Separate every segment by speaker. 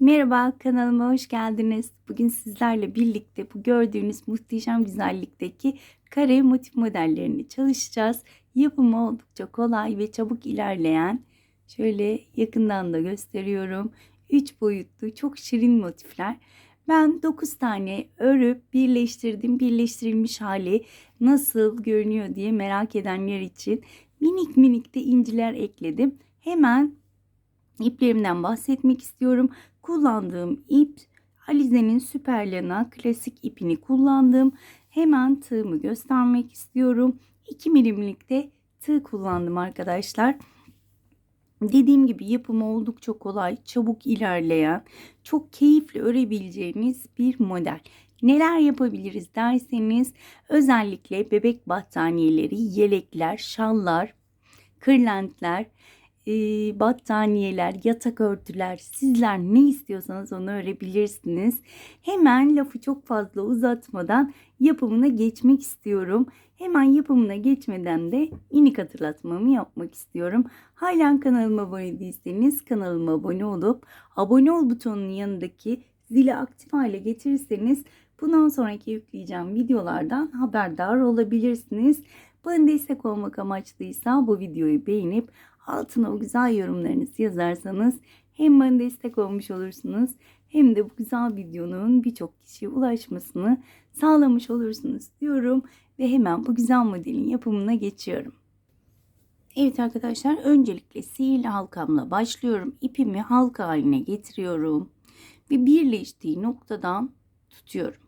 Speaker 1: Merhaba kanalıma hoş geldiniz. Bugün sizlerle birlikte bu gördüğünüz muhteşem güzellikteki kare motif modellerini çalışacağız. Yapımı oldukça kolay ve çabuk ilerleyen. Şöyle yakından da gösteriyorum. 3 boyutlu çok şirin motifler. Ben 9 tane örüp birleştirdim. Birleştirilmiş hali nasıl görünüyor diye merak edenler için minik minik de inciler ekledim. Hemen iplerimden bahsetmek istiyorum. Kullandığım ip Alize'nin Süperlana klasik ipini kullandım. Hemen tığımı göstermek istiyorum. 2 milimlik de tığ kullandım arkadaşlar. Dediğim gibi yapımı oldukça kolay, çabuk ilerleyen, çok keyifli örebileceğiniz bir model. Neler yapabiliriz derseniz özellikle bebek battaniyeleri, yelekler, şallar, kırlentler, e, battaniyeler, yatak örtüler sizler ne istiyorsanız onu örebilirsiniz. Hemen lafı çok fazla uzatmadan yapımına geçmek istiyorum. Hemen yapımına geçmeden de minik hatırlatmamı yapmak istiyorum. Halen kanalıma abone değilseniz kanalıma abone olup abone ol butonunun yanındaki zili aktif hale getirirseniz bundan sonraki yükleyeceğim videolardan haberdar olabilirsiniz. Bana destek olmak amaçlıysa bu videoyu beğenip altına o güzel yorumlarınızı yazarsanız hem bana destek olmuş olursunuz hem de bu güzel videonun birçok kişiye ulaşmasını sağlamış olursunuz diyorum ve hemen bu güzel modelin yapımına geçiyorum. Evet arkadaşlar öncelikle sihirli halkamla başlıyorum. İpimi halka haline getiriyorum ve birleştiği noktadan tutuyorum.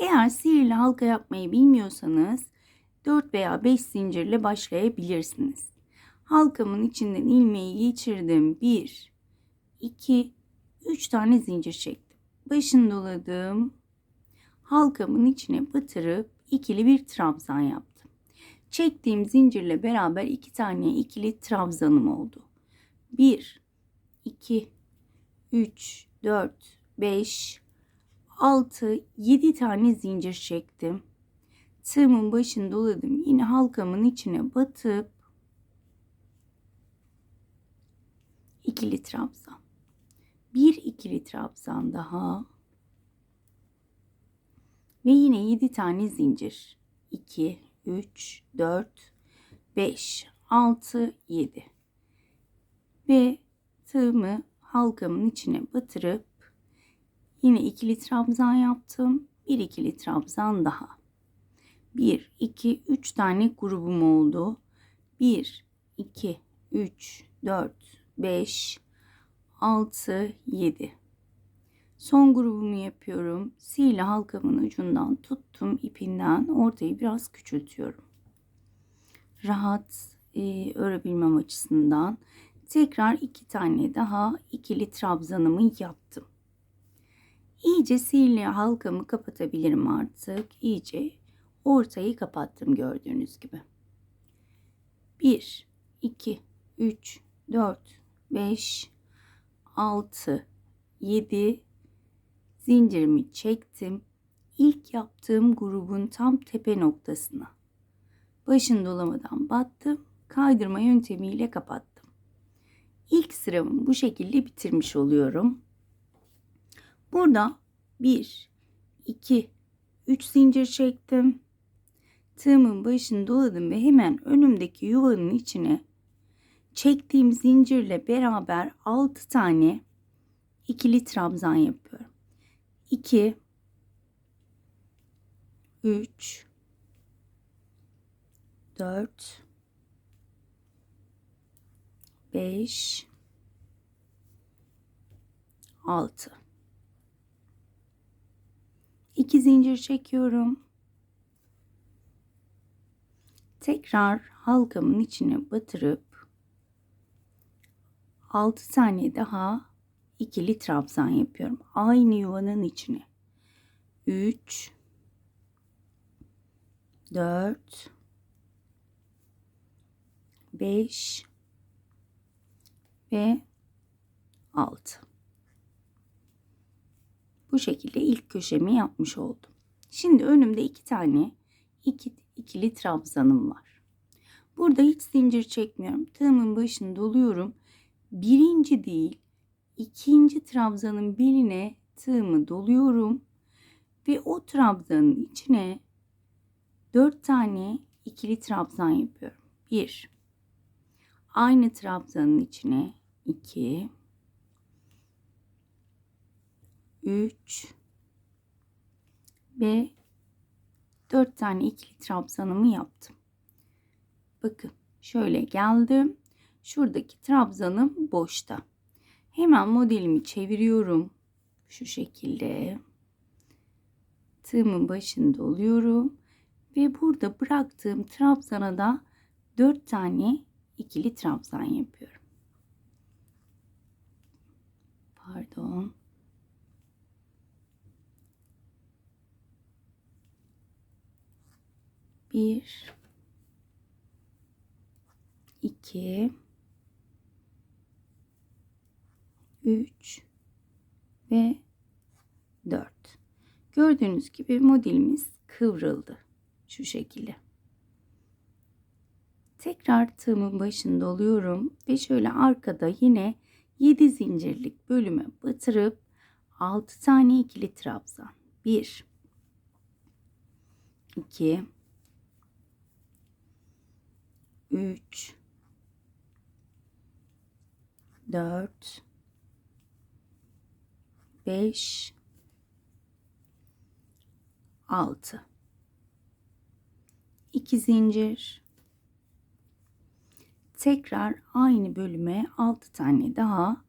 Speaker 1: Eğer sihirli halka yapmayı bilmiyorsanız 4 veya 5 zincirle başlayabilirsiniz. Halkamın içinden ilmeği geçirdim. 1, 2, 3 tane zincir çektim. Başını doladım. Halkamın içine batırıp ikili bir trabzan yaptım. Çektiğim zincirle beraber iki tane ikili trabzanım oldu. 1, 2, 3, 4, 5, 6, 7 tane zincir çektim. Tığımın başını doladım. Yine halkamın içine batıp ikili trabzan. Bir ikili trabzan daha. Ve yine 7 tane zincir. 2, 3, 4, 5, 6, 7. Ve tığımı halkamın içine batırıp yine ikili trabzan yaptım. Bir ikili trabzan daha. 1, 2, 3 tane grubum oldu. 1, 2, 3, 4, 5, 6, 7. Son grubumu yapıyorum. Sihirli halkamın ucundan tuttum ipinden ortayı biraz küçültüyorum. Rahat e, örebilmem açısından tekrar iki tane daha ikili trabzanımı yaptım. İyice sihirli halkamı kapatabilirim artık. İyice ortayı kapattım gördüğünüz gibi. 1, 2, 3, 4, 5, 6, 7 zincirimi çektim. İlk yaptığım grubun tam tepe noktasına. Başını dolamadan battım. Kaydırma yöntemiyle kapattım. İlk sıramı bu şekilde bitirmiş oluyorum. Burada 1, 2, 3 zincir çektim. Tığımın başını doladım ve hemen önümdeki yuvanın içine çektiğim zincirle beraber 6 tane ikili trabzan yapıyorum. 2 3 4 5 6 2 zincir çekiyorum. Tekrar halkamın içine batırıp 6 tane daha ikili trabzan yapıyorum. Aynı yuvanın içine. 3 4 5 ve 6. Bu şekilde ilk köşemi yapmış oldum. Şimdi önümde iki tane iki, ikili trabzanım var. Burada hiç zincir çekmiyorum. Tığımın başını doluyorum. Birinci değil, ikinci trabzanın beline tığımı doluyorum ve o trabzanın içine 4 tane ikili trabzan yapıyorum. 1 Aynı trabzanın içine 2 3 ve 4 tane ikili trabzanımı yaptım. Bakın şöyle geldim. Şuradaki trabzanım boşta. Hemen modelimi çeviriyorum. Şu şekilde. Tığımın başında oluyorum. Ve burada bıraktığım trabzana da 4 tane ikili trabzan yapıyorum. Pardon. Bir, iki, üç ve dört. Gördüğünüz gibi modelimiz kıvrıldı. Şu şekilde. Tekrar tığımın başında oluyorum ve şöyle arkada yine 7 zincirlik bölüme batırıp 6 tane ikili trabzan. 1 2 3 4 5 6 2 zincir. Tekrar aynı bölüme 6 tane daha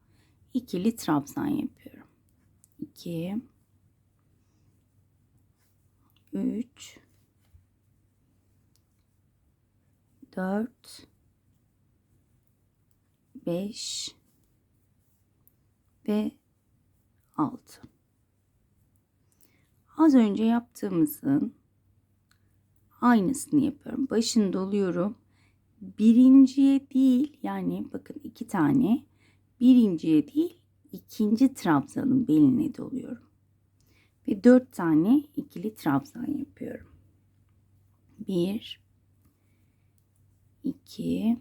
Speaker 1: ikili trabzan yapıyorum. 2 3 4 5 ve 6 Az önce yaptığımızın aynısını yapıyorum. Başını doluyorum birinciye değil yani bakın iki tane birinciye değil ikinci trabzanın beline doluyorum. Ve dört tane ikili trabzan yapıyorum. Bir, iki,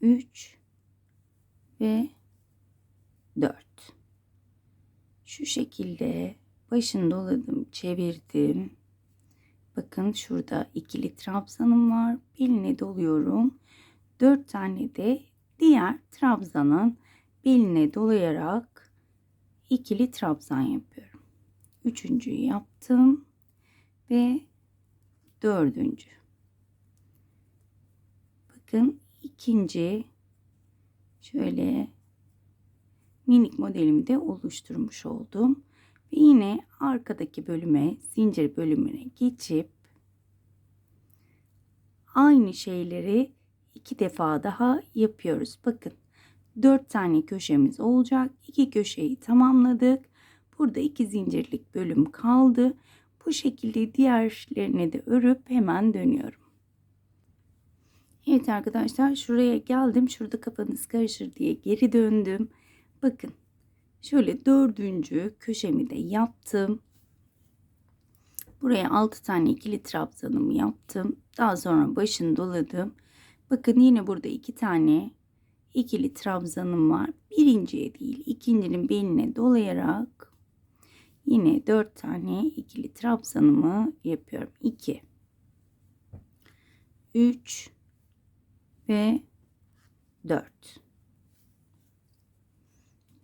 Speaker 1: üç ve dört. Şu şekilde başını doladım, çevirdim Bakın şurada ikili trabzanım var. Beline doluyorum. 4 tane de diğer trabzanın beline dolayarak ikili trabzan yapıyorum. Üçüncüyü yaptım ve dördüncü. Bakın ikinci şöyle minik modelimi de oluşturmuş oldum. Ve yine arkadaki bölüme, zincir bölümüne geçip aynı şeyleri iki defa daha yapıyoruz. Bakın dört tane köşemiz olacak. İki köşeyi tamamladık. Burada iki zincirlik bölüm kaldı. Bu şekilde diğerlerini de örüp hemen dönüyorum. Evet arkadaşlar şuraya geldim. Şurada kafanız karışır diye geri döndüm. Bakın Şöyle dördüncü köşemi de yaptım. Buraya 6 tane ikili trabzanımı yaptım. Daha sonra başını doladım. Bakın yine burada iki tane ikili trabzanım var. Birinciye değil ikincinin beline dolayarak yine 4 tane ikili trabzanımı yapıyorum. 2 3 ve 4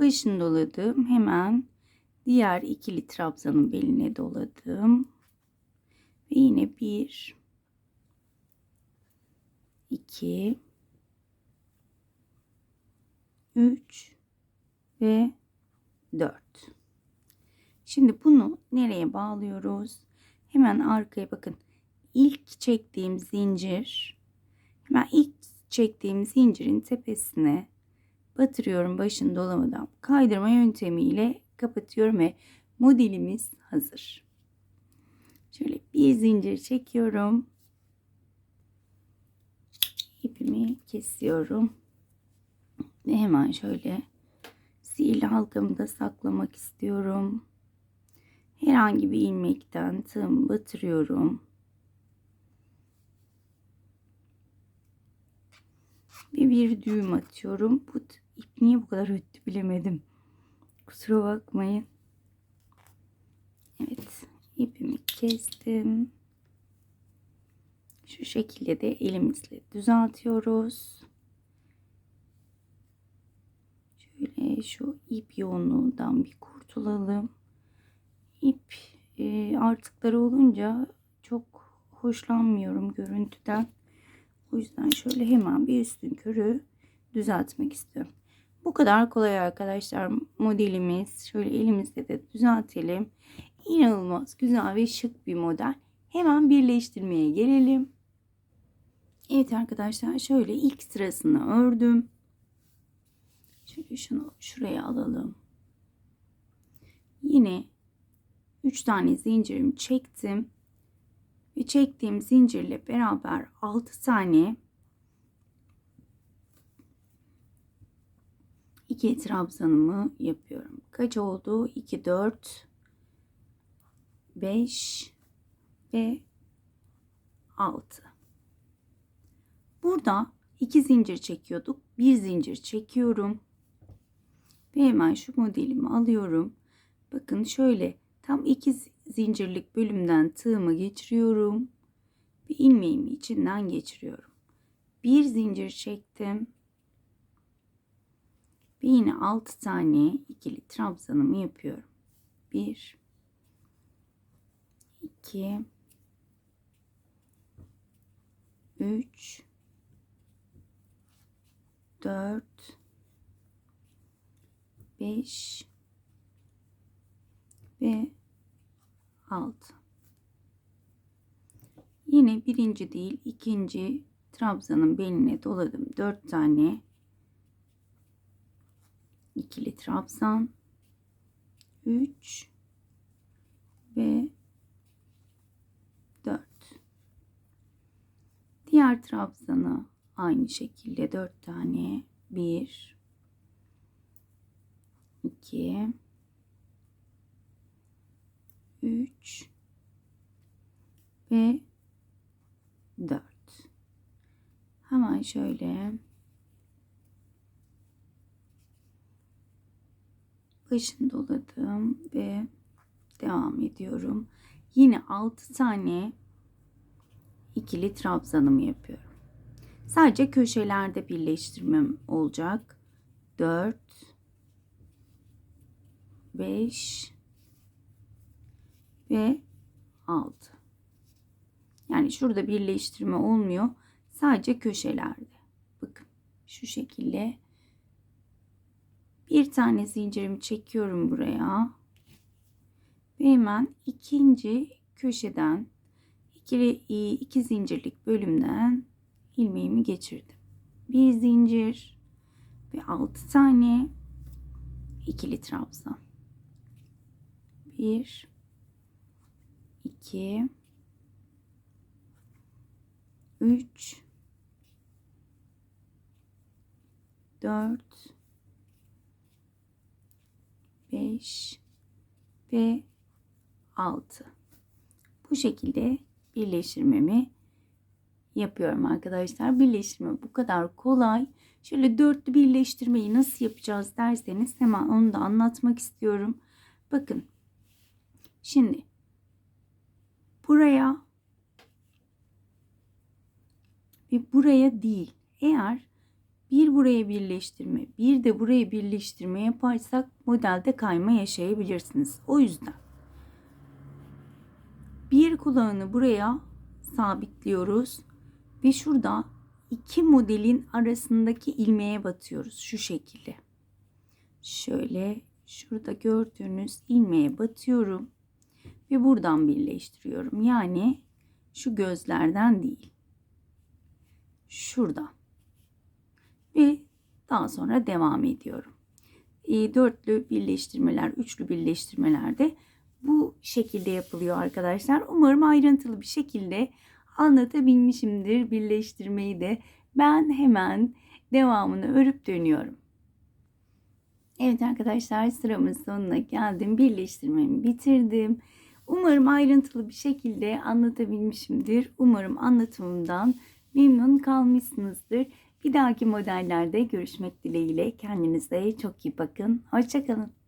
Speaker 1: başını doladım. Hemen diğer ikili trabzanın beline doladım. Ve yine bir, iki, üç ve dört. Şimdi bunu nereye bağlıyoruz? Hemen arkaya bakın. İlk çektiğim zincir hemen ilk çektiğim zincirin tepesine batırıyorum başını dolamadan kaydırma yöntemiyle kapatıyorum ve modelimiz hazır. Şöyle bir zincir çekiyorum. ipimi kesiyorum. Ve hemen şöyle sihirli halkamı da saklamak istiyorum. Herhangi bir ilmekten tığımı batırıyorum. Ve bir düğüm atıyorum. Bu ip niye bu kadar öttü bilemedim. Kusura bakmayın. Evet. ipimi kestim. Şu şekilde de elimizle düzeltiyoruz. Şöyle şu ip yoğunluğundan bir kurtulalım. İp e, artıkları olunca çok hoşlanmıyorum görüntüden. O yüzden şöyle hemen bir üstün körü düzeltmek istiyorum. Bu kadar kolay arkadaşlar modelimiz. Şöyle elimizde de düzeltelim. İnanılmaz güzel ve şık bir model. Hemen birleştirmeye gelelim. Evet arkadaşlar şöyle ilk sırasını ördüm. Şöyle şunu şuraya alalım. Yine 3 tane zincirimi çektim. Ve çektiğim zincirle beraber 6 tane iki trabzanımı yapıyorum. Kaç oldu? 2 4 5 ve 6. Burada iki zincir çekiyorduk. Bir zincir çekiyorum. Ve hemen şu modelimi alıyorum. Bakın şöyle tam iki zincirlik bölümden tığımı geçiriyorum. Ve ilmeğimi içinden geçiriyorum. Bir zincir çektim. Ve yine 6 tane ikili trabzanımı yapıyorum. 1 2 3 4 5 ve 6 yine birinci değil ikinci trabzanın beline doladım. 4 tane ikili trabzan. 3 ve 4 diğer trabzanı aynı şekilde 4 tane. 1 2 3 ve 4 hemen şöyle. Başını doladım ve devam ediyorum. Yine 6 tane ikili trabzanımı yapıyorum. Sadece köşelerde birleştirmem olacak. 4 5 ve 6. Yani şurada birleştirme olmuyor. Sadece köşelerde. Bakın şu şekilde bir tane zincirimi çekiyorum buraya. Ve hemen ikinci köşeden ikili iki zincirlik bölümden ilmeğimi geçirdim. Bir zincir ve 6 tane ikili trabzan. 1 2 3 4 5 ve 6 bu şekilde birleştirmemi yapıyorum arkadaşlar. Birleştirme bu kadar kolay. Şöyle dörtlü birleştirmeyi nasıl yapacağız derseniz hemen onu da anlatmak istiyorum. Bakın. Şimdi buraya ve buraya değil. Eğer bir buraya birleştirme, bir de buraya birleştirme yaparsak modelde kayma yaşayabilirsiniz. O yüzden bir kulağını buraya sabitliyoruz ve şurada iki modelin arasındaki ilmeğe batıyoruz şu şekilde. Şöyle şurada gördüğünüz ilmeğe batıyorum ve buradan birleştiriyorum. Yani şu gözlerden değil. Şurada. Ve daha sonra devam ediyorum. E, dörtlü birleştirmeler, üçlü birleştirmelerde bu şekilde yapılıyor arkadaşlar. Umarım ayrıntılı bir şekilde anlatabilmişimdir birleştirmeyi de. Ben hemen devamını örüp dönüyorum. Evet arkadaşlar sıramın sonuna geldim. Birleştirmemi bitirdim. Umarım ayrıntılı bir şekilde anlatabilmişimdir. Umarım anlatımımdan memnun kalmışsınızdır. Bir dahaki modellerde görüşmek dileğiyle kendinize çok iyi bakın. Hoşçakalın.